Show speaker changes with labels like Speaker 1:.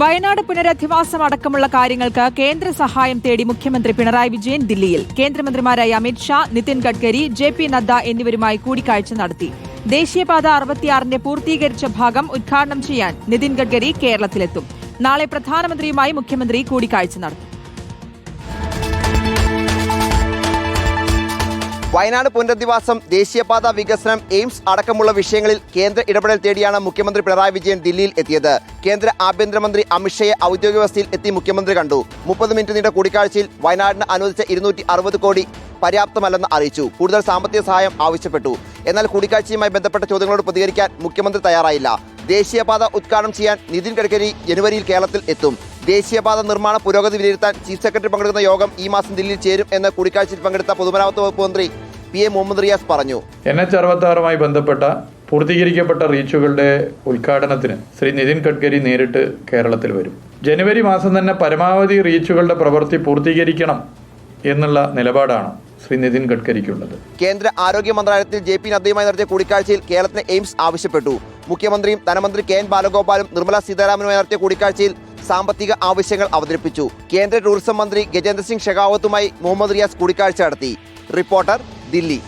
Speaker 1: വയനാട് പുനരധിവാസം അടക്കമുള്ള കാര്യങ്ങൾക്ക് കേന്ദ്ര സഹായം തേടി മുഖ്യമന്ത്രി പിണറായി വിജയൻ ദില്ലിയിൽ. കേന്ദ്രമന്ത്രിമാരായ അമിത് ഷാ നിതിൻ ഗഡ്കരി ജെ പി നദ്ദ എന്നിവരുമായി കൂടിക്കാഴ്ച നടത്തി. ദേശീയപാത അറുപത്തിയാറിന്റെ പൂർത്തീകരിച്ച ഭാഗം ഉദ്ഘാടനം ചെയ്യാൻ നിതിൻ ഗഡ്കരി കേരളത്തിലെത്തും. നാളെ പ്രധാനമന്ത്രിയുമായി മുഖ്യമന്ത്രി കൂടിക്കാഴ്ച നടത്തും.
Speaker 2: വയനാട് പുനരധിവാസം ദേശീയപാത വികസനം എയിംസ് അടക്കമുള്ള വിഷയങ്ങളിൽ കേന്ദ്ര ഇടപെടൽ തേടിയാണ് മുഖ്യമന്ത്രി പിണറായി വിജയൻ ദില്ലിയിൽ എത്തിയത്. കേന്ദ്ര ആഭ്യന്തരമന്ത്രി അമിത്ഷയെ ഔദ്യോഗിക വസതിയിൽ എത്തി മുഖ്യമന്ത്രി കണ്ടു. മുപ്പത് മിനിറ്റ് നീണ്ട കൂടിക്കാഴ്ചയിൽ വയനാടിന് അനുവദിച്ച ഇരുന്നൂറ്റി കോടി പര്യാപ്തമല്ലെന്ന് അറിയിച്ചു. കൂടുതൽ സാമ്പത്തിക സഹായം ആവശ്യപ്പെട്ടു. എന്നാൽ കൂടിക്കാഴ്ചയുമായി ബന്ധപ്പെട്ട ചോദ്യങ്ങളോട് പ്രതികരിക്കാൻ മുഖ്യമന്ത്രി തയ്യാറായില്ല. ദേശീയപാത ഉദ്ഘാടനം ചെയ്യാൻ നിതിൻ ഗഡ്കരി ജനുവരിയിൽ കേരളത്തിൽ എത്തും. ദേശീയപാത നിർമ്മാണ പുരോഗതി വിലയിരുത്താൻ ചീഫ് സെക്രട്ടറി പങ്കെടുക്കുന്ന യോഗം ഈ മാസം ദില്ലിയിൽ ചേരും എന്ന് കൂടിക്കാഴ്ചയിൽ പങ്കെടുത്ത പൊതുമരാമത്ത് വകുപ്പ് മന്ത്രി പി എ മുഹമ്മദ് റിയാസ് പറഞ്ഞു.
Speaker 3: എൻ എച്ച് അറുപത്താറുമായി ബന്ധപ്പെട്ട പൂർത്തീകരിക്കപ്പെട്ട റീച്ചുകളുടെ ഉദ്ഘാടനത്തിന് ശ്രീ നിതിൻ ഗഡ്കരി നേരിട്ട് കേരളത്തിൽ വരും. ജനുവരി മാസം തന്നെ പരമാവധി റീച്ചുകളുടെ പ്രവൃത്തി പൂർത്തീകരിക്കണം എന്നുള്ള നിലപാടാണ് ശ്രീ നിതിൻ ഗഡ്കരിക്കുള്ളത്.
Speaker 2: കേന്ദ്ര ആരോഗ്യ മന്ത്രാലയത്തിൽ ജെ പി നദ്ദയുമായി നടത്തിയ കൂടിക്കാഴ്ചയിൽ കേരളത്തിന് എയിംസ് ആവശ്യപ്പെട്ടു. മുഖ്യമന്ത്രിയും ധനമന്ത്രി കെ എൻ ബാലഗോപാലും നിർമ്മല സീതാരാമനുമായി നടത്തിയ കൂടിക്കാഴ്ചയിൽ സാമ്പത്തിക ആവശ്യങ്ങൾ അവതരിപ്പിച്ചു. കേന്ദ്ര ടൂറിസം മന്ത്രി ഗജേന്ദ്ര സിംഗ് ഷെഖാവത്തുമായി മുഹമ്മദ് റിയാസ് കൂടിക്കാഴ്ച നടത്തി. റിപ്പോർട്ടർ দিল্লি।